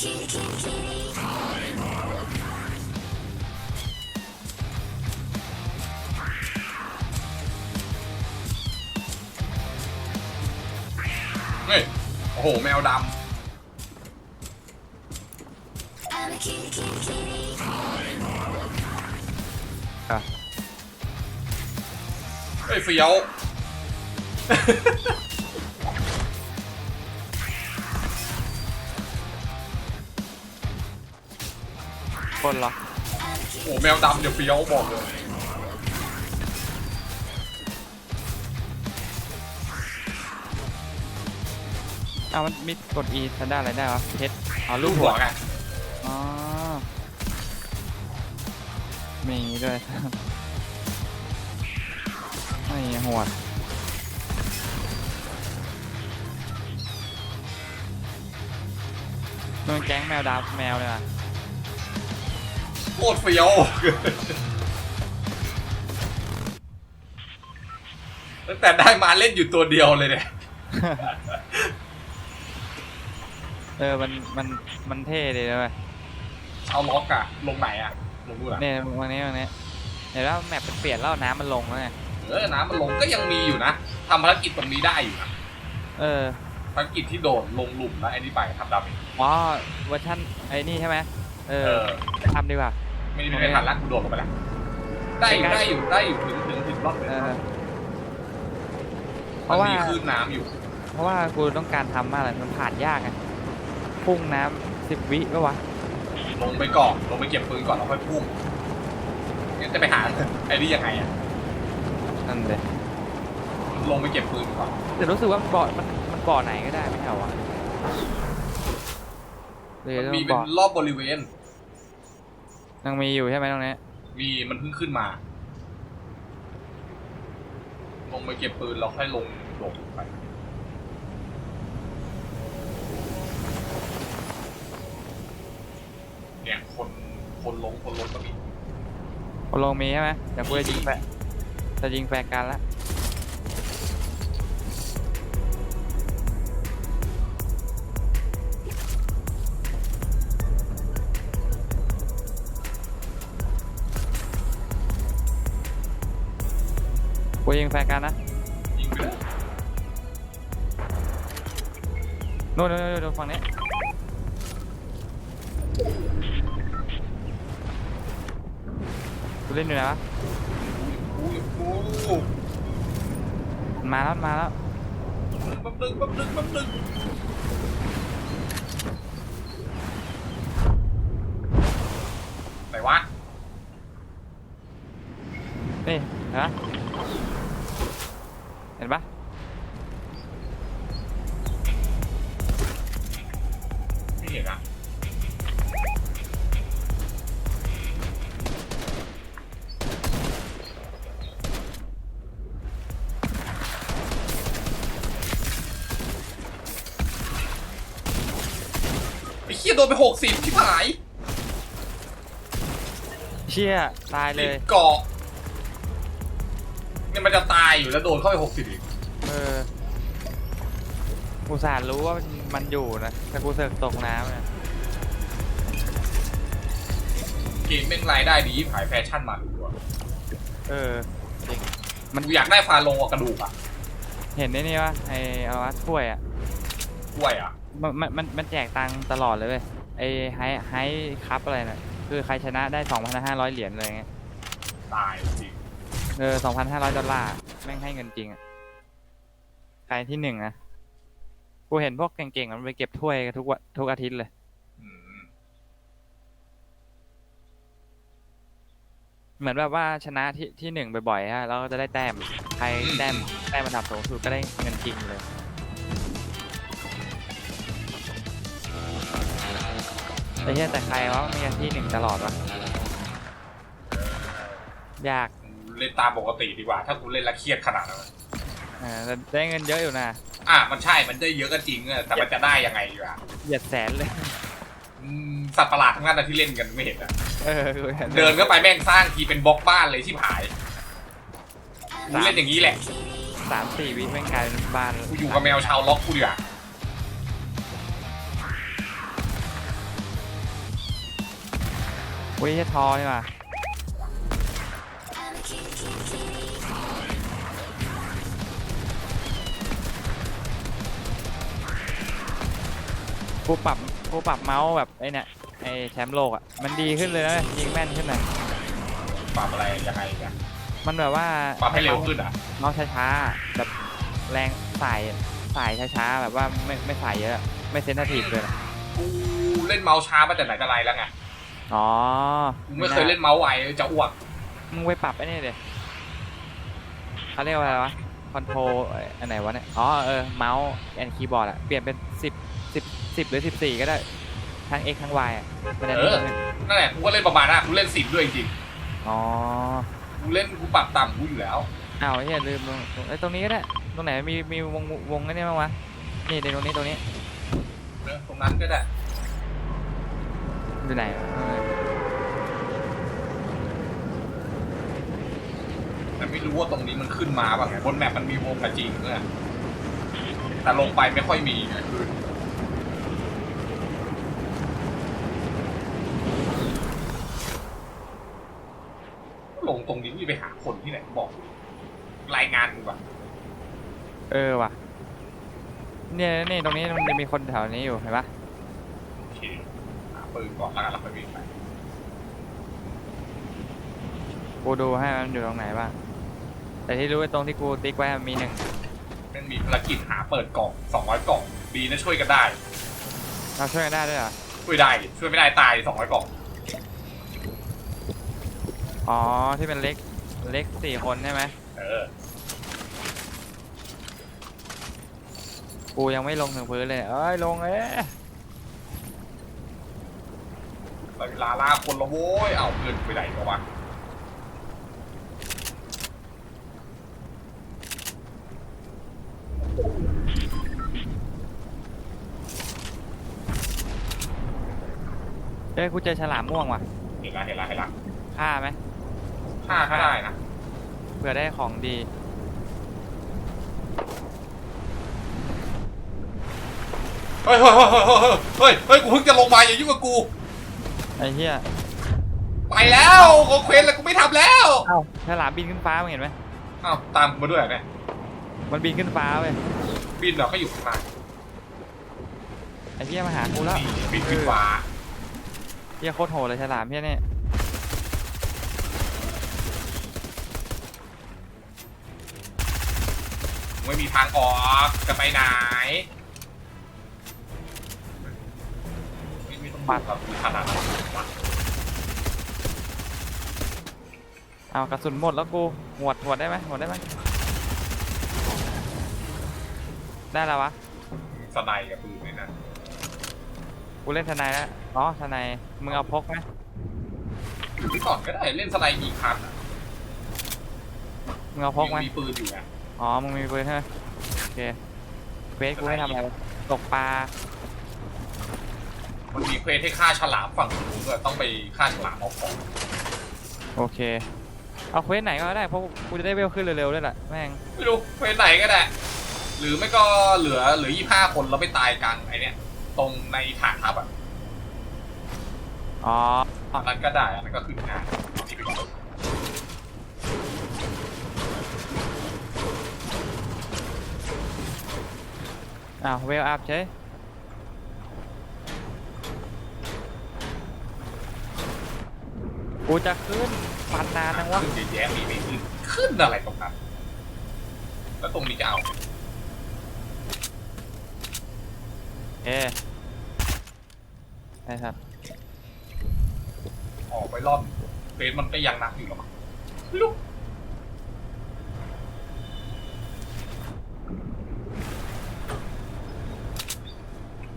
เฮ้ย โอ้โห แมวดอะำเฮ้ยเฟี้ยว คนเหรอโอ้โหแมวดำเดี๋ยวเฟี้ยวบอกเลยเอามันมีกด E ทันได้อะไรได้วะเพชรอ๋อลูลูกกหัหัววไงอ๋อมีอย่างงี้ด้วย ไม่หัวดมันแก๊งแมวดาวแมวเลยอะโคตรเฟี้ยวตั้งแต่ได้มาเล่นอยู่ตัวเดียวเลยเนี่ย เออ มัน มัน มันเท่ดีเลยเอาล็อกอะลงไหนอะลงดูนอะเนี่ยวันนี้วันนี้เห็นว่าแมปมันเปลี่ยนแล้วน้ำมันลงแล้วไงเออน้ำมันลงก็ยังมีอยู่นะทำภารกิจตรงนี้ได้อยู่นะเออภารกิจที่โดดลงหลุมแล้วไอ้นี่ไปทำดาเมจอ๋อเวอร์ชันไอ้นี่ใช่ไหมเอเอออ ทำดีกว่า ไม่ได้ไม่ทันละกูโดดลงไปแล้วได้อยู่ได้อยู่ได้อยู่ถึงถึงถึงรอบเลยเออ เพมันราะว่ามีคลื่นน้ำอยู่ เพราะว่ากูต้องการทำมากเลยมันผ่านยากไงพุ่งน้ำสิบวิก็วะลงไปก่อนลงไปเก็บปืนก่อนแล้วค่อยพุ่งงั้นจะไปหาไอ้นี่ยังไงอะนั่นเลยลงไปเก็บปืนก่อนแต่รู้สึกว่าบ่อมันมันบ่อไหนก็ได้ไม่ใช่เหรอวะหรือมันมีเป็บ่นอรอบบริเวณ ยังมีอยู่ใช่ไหมตรงนี้มีมันเพิ่งขึ้นมา ลงไปเก็บปืนแล้วค่อยลงโดดไป เนี่ยคนคนลงคนลงก็มีคนลงมีใช่ไหมเดี๋ยวกูจะยิงแฟร์จะยิงแฟร์กันละ ยิงแฟร์กันนะยิงไปเลยโน่นโน่นโน่นโน่นฝั่งนี้กูเล่นอยู่ไหนวะอู้ยอู้ยมันมาแล้วมันมาแล้ว แป๊บนึงแป๊บนึงแป๊บนึงไหนวะ นี่เห็นปะ เห็นปะไม่เห็นอะไอ้เหี้ยโดนไปหกสิบที่หายเชี่ยตายเลติดย เกาะ เนี่ยมันจะตายอยู่แล้วโดนเข้าไปหกสิบอีกเออกูสารรู้ว่ามันมันอยู่นะแต่กูเสือกตกน้ำนะเกมแม่งรายได้ดีขายแฟชั่นมาดูอะเออจริงมันกูอยากได้ฟาโลกับกระดูกอะเห็นไอ้นี่วะไอ้อะไรวะถ้วยอะกล้วยอะมันมันมันมันแจกตังค์ตลอดเลยเว้ยไอ้ไฮไฮคัพอะไรน่ะคือใครชนะได้ 2,500 เหรียญเลยไงตายจริง เออ2,500ดอลลาร์ แม่งให้เงินจริงอะใครที่หนึ่งนะกูเห็นพวกเก่งๆมันไปเก็บถ้วยกันทุกวันทุกอาทิตย์เลย อืมเหมือนแบบว่าชนะที่ที่หนึ่งบ่อยๆฮะแล้วก็จะได้แต้ม ใครแต้มแต้มอันดับสูงสุดก็ได้เงินจริงเลยไอ้เหี้ยแต่ใครวะมีกันที่หนึ่งตลอดวะยาก เล่นตามปกติดีกว่า ถ้ากูเล่นและเครียดขนาดนั้นเออแต่ได้เงินเยอะอยู่นะอะมันใช่ มันได้เยอะก็จริงอะแต่มันจะได้ยังไงอยู่อะเหยียดแสนเลย อืมสัตว์ประหลาดทั้งนั้นอะที่เล่นกันไม่เห็นอะเออกูห็เดินเข้าไปแม่งสร้างทีเป็นบล็อกบ้านเลยที่หายกูเล่นอย่างนี้แหละ สามสี่วิแม่งกลายเป็นบ้านกูอยู่กับแมวชาวล็อกกูดีกว่าอุ้ยเหี้ยทอนี่ว่ะ กูปรับกูปรับเมาส์แบบไอ้เนี่ยไอ้แชมป์โลกอะมันดีขึ้นเลยนะยิงแม่นขึ้นหน่อยปรับอะไรยังไงเนี่ยมันแบบว่าปรับให้เร็วขึ้นอะเมาส์ช้าๆแบบแรงสายสายช้าๆแบบว่าไม่ไม่สายเยอะ ไม่เซนซิทีฟเลยนะกูเล่นเมาส์ช้ามาแต่ไหนแต่ไรแล้วไงอ๋อกูไม่เคยเล่นเมาส์ไวจะอ้วกมึงไปปรับไอ้นี่เดี๋ยเขาเรียกว่าอะไรวะคอนโทรอันไหนวะเนี่ย อ๋อ เออ เมาส์แอนคีย์บอร์ดอะเปลี่ยนเป็นสิบ สิบสิบหรือสิบสี่ก็ได้ ทั้ง X ทั้ง Y อะมันจะเอนิ่องขึ้นนั่นแหละกูก็เล่นประมาณนั้นกูเล่นสิบด้วยจริงอ๋อๆกูเล่นกูปรับต่ำกูอยู่แล้ว อ้าวเฮียลืมตรงไอ้ยตรงนี้ก็ได้ ตรงไหนมีมีวงวงไอ้นี่บ้างวะนี่เดี๋ยวตรงนี้ตรงนี้เออตรงนั้นก็ได้ อยู่ไหนเออแต่ไม่รู้ว่าตรงนี้มันขึ้นมาป่ะไงบนแมปมันมีวงกระจริงเนี่ยแต่ลงไปไม่ค่อยมีไงคือ ตรงนี้มีไปหาคนที่ไหนบอกกูรายงานกูป่ะเออว่ะ เนี่ยนี่ตรงนี้มันจะมีคนแถวนี้อยู่เห็นปะโอเคหาปืนก่อนแล้วกันเราค่อยวิ่งไปกูดูให้มันอยู่ตรงไหนบ้าง แต่ที่รู้ไอ้ตรงที่กูติ๊กไว้มันมีหนึ่งมันมีภารกิจหาเปิดกล่องสองร้อยกล่องดีนะช่วยกันได้ เราช่วยกันได้ด้วยเหรอ ช่วยได้ดิช่วยไม่ได้ตายสองร้อยกล่อง อ๋อที่เป็นเล็กเล็กสี่คนใช่ไหมเออกูยังไม่ลงถึงพื้นเลยเอ้ยลงเอ๊ะแต่เวลาล่าคนละโว้ยเอาเงินไปไหนกันวะเอ้ยกูเจอฉลามม่วงว่ะเห็นละเห็นละเห็นละฆ่าไหม ฆ่าก็ได้นะเผื่อได้ของดีเฮ้ยเฮ้ยเฮ้ยเฮ้ยเฮ้ยเฮ้ยกูเพิ่งจะลงมาอย่ายุ่งกับกูไอ้เหี้ยไปแล้วโอเควสแล้วกูไม่ทำแล้วเอ้าฉลามบินขึ้นฟ้ามึงเห็นไหมเอ้าตามกูมาด้วยเหรอเนี่ยมันบินขึ้นฟ้าเว้ยบินเราก็อยู่ข้างล่างไอ้เหี้ยมาหากูแล้วนี่บินขึ้นฟ้าเหี้ยโคตรโหดเลยฉลามเหี้ยเนี่ย ไม่มีทางออกจะไปไหนไม่ไม่ต้องปัดกับกูขนาดนั้นวะเอากระสุนหมดแล้วกูหวดหวดได้ไหมหวดได้ไหมได้แล้ววะสไนด์กับปืนนี่นะกูเล่นทนายแล้วอ๋อทนายมึงเอาพกไหมอยู่ที่ก่อนก็ได้เล่นสไนด์กี่ครั้งอะมึงเอาพกไหมมีปืนอยู่ไง อ๋อ มึงมีปืนใช่ไหมโอเคเควสกูให้ทำอะไรวะตกปลา มันมีเควสให้ฆ่าฉลามฝั่งนู้นด้วยต้องไปฆ่าฉลามเอาของโอเค เอาเควสไหนก็ได้ เพราะกูจะได้เวลขึ้นเร็วๆด้วยแหละแม่ง ไม่รู้เควสไหนก็ได้ หรือไม่ก็เหลือเหลือยี่ห้าคนแล้วไม่ตายกลางไอเนี้ยตรงในฐานทัพอะอ๋อ อันนั้นก็ได้อันนั้นก็ขึ้นง่ายเอานี่ไปก่อน อ้าวเวลอัพใช่กูจะขึ้นฟันนานนังวะ ขึ้นเยอะแยะมีไม่ขึ้นขึ้นอะไรตรงนั้นแล้วตรงนี้จะเอาเอ๊ได้ครับ ออกไปร่อนเควสมันก็ยังนักอยู่หรอมั้งไม่รู้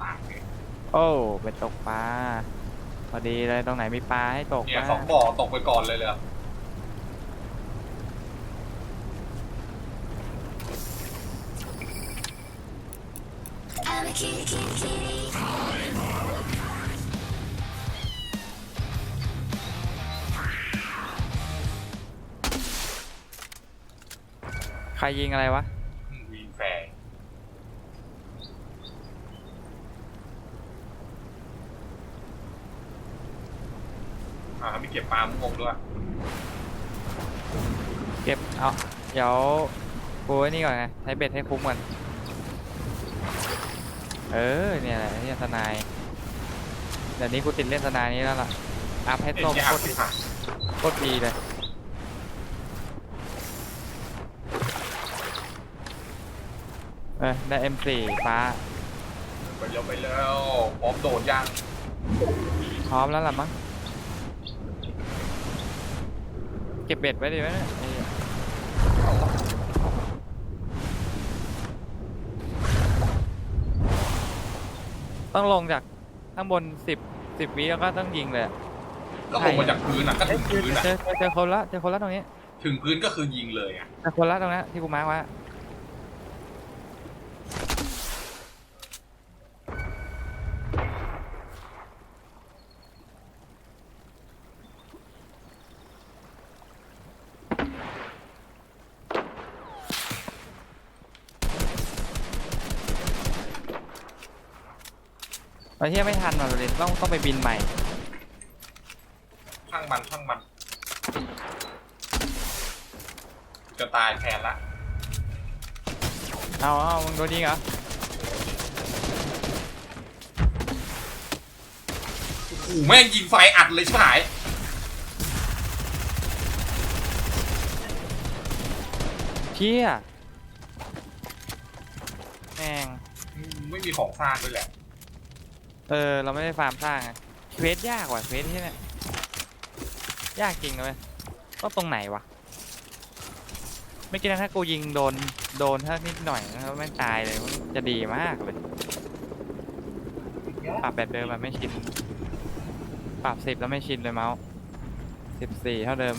ตามเนี่ย โอ้ไปตกปลาพอดีเลยตรงไหนมีปลาให้ตกเนี่ยบ้างสองบ่อตกไปก่อนเลยเลยอะใครยิงอะไรวะ อืมวีแฟร์อ่าฮ ไม่เก็บปลาม่วงด้วยเก็บ เอา เดี๋ยวกูไอ้นี่ก่อนไงใช้เบ็ดให้คุ้มก่อนเออ เนี่ยแหละเนี่ยสนาย เดี๋ยวนี้กูติดเล่นสนายนี้แล้วล่ะ อัพให้เอ็นส้มยาโคกตรที่ผ่านโคตรดีเลย เออได้ M4 ฟ้า ไปแล้วไปแล้วพร้อมโดดยัง พร้อมแล้วล่ะมั้ง เก็บเบ็ดไว้ดีไหมเนี่ยไอ้เหี้ยต้องลงจากข้างบนสิบสิบวิแล้วก็ต้องยิงเลยอะก็ลงมาจากพื้นอะก็ถึงพื้นอะเจอเจอเจอคนละเจอคนละตรงนี้ ถึงพื้นก็คือยิงเลยอะ เจอคนละตรงนี้ที่กูมาร์คไว้ไอ้ เที่ยไม่ทันมาเลยต้องต้องไปบินใหม่ ช่างมันช่างมันจะตายแทนละเอาเอามึงโดนยิงเหรอโอ้โหแม่งยิงไฟอัดเลยชิบหายเชี่ยแม่ง ไม่มีของสร้างด้วยแหละ เออ เราไม่ได้ฟาร์มสร้างไงเควสยากว่ะเควสที่เนี่ยยากจริงเลยต้องตรงไหนวะไม่คิดนะถ้ากูยิงโดนโดนถ้านิดหน่อยนะครับแม่ตายเลยมันจะดีมากเลย ปรับแบบเดิมมันไม่ชิน ปรับสิบแล้วไม่ชินเลยเมาส์สิบสี่เท่าเดิม